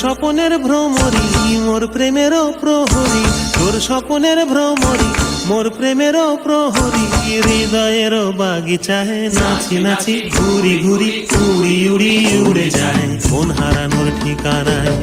স্বপনের ভ্রমরি, মোর প্রেমের প্রহরী। তোর স্বপনের ভ্রমরি, মোর প্রেমের প্রহরী। হৃদয়ের বাগিচায় নাচি নাচি ঘুরি ঘুরি, উড়ি উড়ি উড়ে যায়। মন হারানোর ঠিকানায়